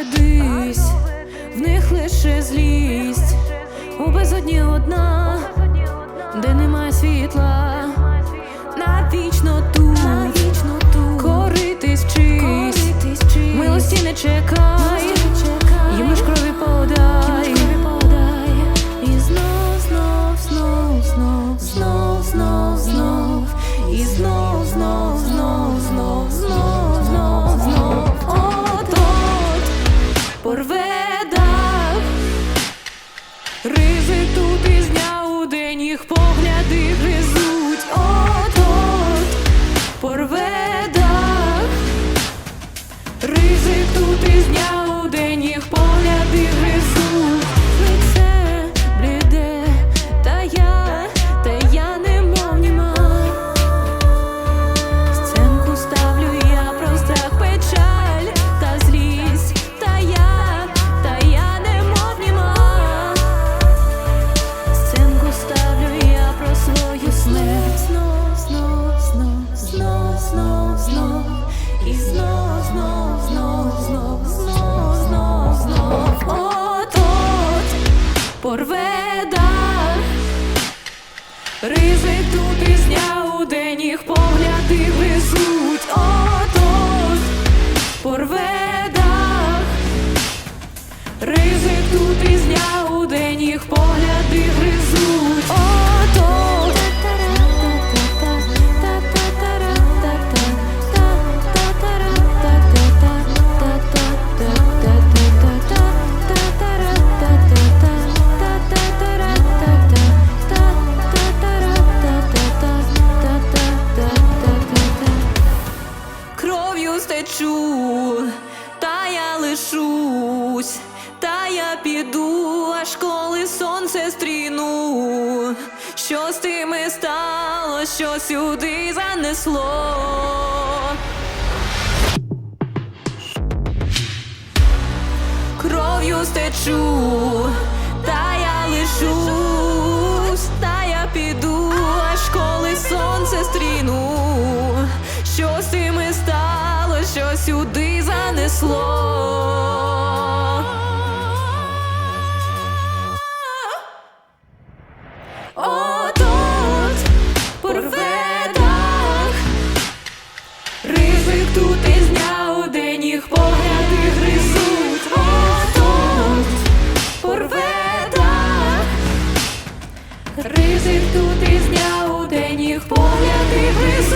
ведись, в них лише злість, у безодні одна, де немає світла, навічно тут, коритись чись, милості не чекай. Знов, і знов, знов, знов, знов, знов, знов, знов, от, от, порве дах. У день їх погляди гризуть, лишусь, та я піду, аж коли сонце стріну. Що з тими стало, що сюди занесло? Кров'ю стечу, та я лишусь, та я піду, аж коли сонце стріну. Що з тими стало, що сюди занесло? отут порве дах ризик тут із дня у день їх погляди гризуть, отут порве ризик тут із дня у день їх погляди гризуть.